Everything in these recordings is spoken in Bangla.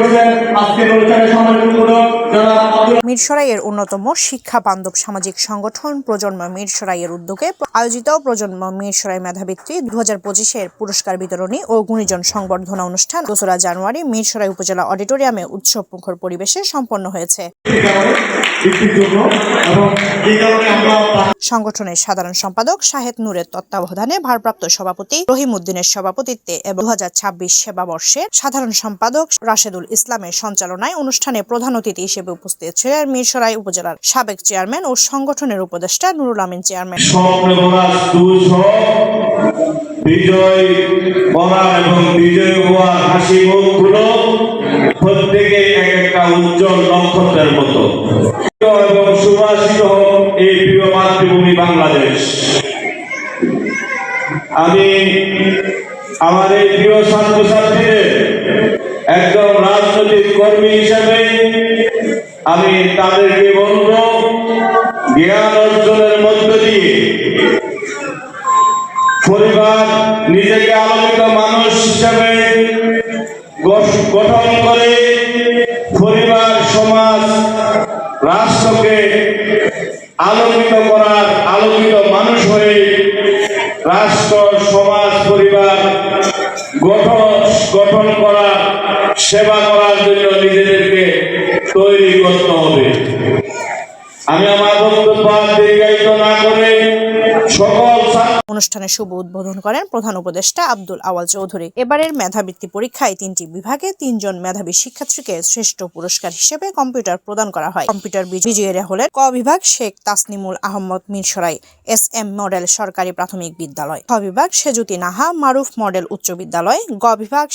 করছেন। আজকের অনুষ্ঠানে সম্মানিত যারা মিরসরাইয়ের অন্যতম শিক্ষা বান্ধব সামাজিক সংগঠন প্রজন্ম মিরসরাইয়ের উদ্যোগে আয়োজিত প্রজন্ম মিরসরাই মেধাবৃত্তি দু হাজার পঁচিশের পুরস্কার বিতরণী ও গুণীজন সংবর্ধনা অনুষ্ঠান দোসরা জানুয়ারি মিরসরাই উপজেলা অডিটোরিয়ামে উৎসব মুখর পরিবেশে সম্পন্ন হয়েছে। সংগঠনের সাধারণ সম্পাদক শাহেদ নূরের তত্ত্বাবধানে ভারপ্রাপ্ত সভাপতি রহিম উদ্দিনের সভাপতিত্বে এবং দু হাজার ছাব্বিশ সেবা বর্ষের সাধারণ সম্পাদক রাশেদুল ইসলামের সঞ্চালনায় অনুষ্ঠানে প্রধান অতিথি হিসেবে উপস্থিত ছিলেন মিরসরাই উপজেলার সাবেক চেয়ারম্যান ও সংগঠনের উপদেষ্টা নুরুল আমিন চেয়ারম্যান। প্রত্যেকে এক একটা উজ্জ্বল নক্ষত্রের মতো। এবং মাতৃভূমি বাংলাদেশ। আমি আমার এই প্রিয় ছাত্রছাত্রীদের একজন রাজনৈতিক কর্মী হিসেবে আমি তাদেরকে বলব, জ্ঞান অর্জনের মধ্য দিয়ে পরিবার নিজেকে আলোকিত মানুষ হিসেবে গঠন করে পরিবার, সমাজ, রাষ্ট্রকে আলোকিত গঠন করার সেবা করার জন্য নিজেদেরকে তৈরি করতে হবে। আমি আমার বক্তব্য দীর্ঘায়িত না করে সকল অনুষ্ঠানে শুভ উদ্বোধন করেন প্রধান উপদেষ্টা আব্দুল আওয়াল চৌধুরী। এবারের মেধাবৃত্তি পরীক্ষায় তিনটি বিভাগে তিনজন মেধাবী শিক্ষার্থীকে শ্রেষ্ঠ পুরস্কার হিসেবে কম্পিউটার প্রদান করা হয়। কম্পিউটার বিজ- বিজয়ীরা হলেন ক বিভাগ Sheikh Tasnimul Ahmad Mirsarai, S M model সরকারি প্রাথমিক বিদ্যালয়। খ বিভাগ সেজুতি নাহা, মারুফ মডেল উচ্চ বিদ্যালয়। গ বিভাগ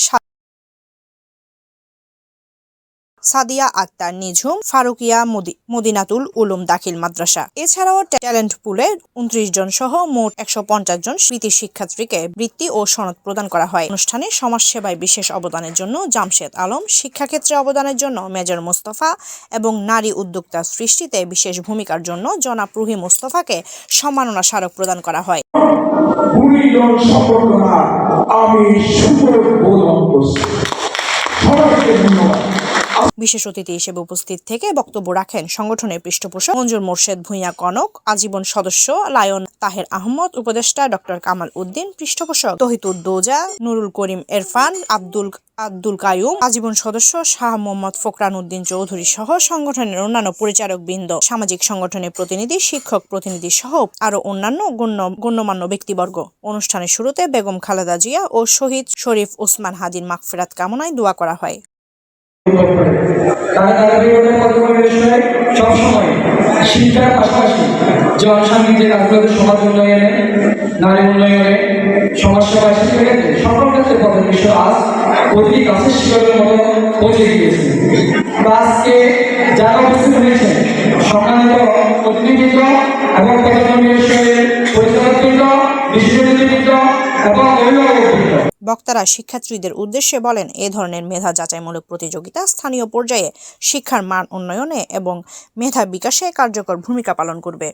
সাদিয়া আক্তার নিঝুম, ফারুকিয়া মদি- মদিনাতুল উলুম দাখিল মাদ্রাসা। এছাড়াও ট্যালেন্ট পুলে উনত্রিশ জন সহ মোট একশো পঞ্চাশ জন কৃতি শিক্ষার্থীকে বৃত্তি ও সনদ প্রদান করা হয়। অনুষ্ঠানে সমাজসেবায় বিশেষ অবদানের জন্য জামশেদ আলম, শিক্ষাক্ষেত্রে অবদানের জন্য মেজর মোস্তফা এবং নারী উদ্যোক্তা সৃষ্টিতে বিশেষ ভূমিকার জন্য জনাব রুহি মোস্তফাকে সম্মাননা স্মারক প্রদান করা হয়। আমি সুবোধন করছি। সবাইকে ধন্যবাদ। বিশেষ অতিথি হিসেবে উপস্থিত থেকে বক্তব্য রাখেন সংগঠনের পৃষ্ঠপোষক মঞ্জুর মোর্শেদ ভূঁইয়া কনক, আজীবন সদস্য লায়ন তাহের আহমদ, উপদেষ্টা ডক্টর কামাল উদ্দিন, পৃষ্ঠপোষক তহিতুদ্দৌজা নুরুল করিম এরফান, আব্দুল আব্দুল কায়ুম আজীবন সদস্য শাহ মোহাম্মদ ফোকরান উদ্দিন চৌধুরী সহ সংগঠনের অন্যান্য পরিচারক বৃন্দ সামাজিক সংগঠনের প্রতিনিধি, শিক্ষক প্রতিনিধি সহ আরও অন্যান্য গণ্য গণ্যমান্য ব্যক্তিবর্গ। অনুষ্ঠানের শুরুতে বেগম খালেদা জিয়া ও শহীদ শরীফ ওসমান হাদির মাগফিরাত কামনায় দোয়া করা হয়। তারা তাদের পরিকল্পনা বিষয়ে সবসময় শিক্ষার পাশাপাশি জনসাংগীত যে কাজগুলো সমাজ উন্নয়নে নারী উন্নয়নে শিক্ষা ক্ষেত্রে সকল ক্ষেত্রে পদের বিষয় আজ প্রতিটি গাছের শিক্ষকের মতো পৌঁছে গিয়েছে আজকে যারা উপস্থিত হয়েছেন সম্মানিত প্রতিনিধিত্ব এবং প্রজন্ম বিষয়ের পরিচালকবৃন্দ বিশেষজ্ঞবৃন্দ এবং অভিভাবকবৃন্দ। বক্তারা শিক্ষার্থীদের উদ্দেশ্যে বলেন, এ ধরনের মেধা যাচাইমূলক প্রতিযোগিতা স্থানীয় পর্যায়ে শিক্ষার মান উন্নয়নে এবং মেধা বিকাশে কার্যকর ভূমিকা পালন করবে।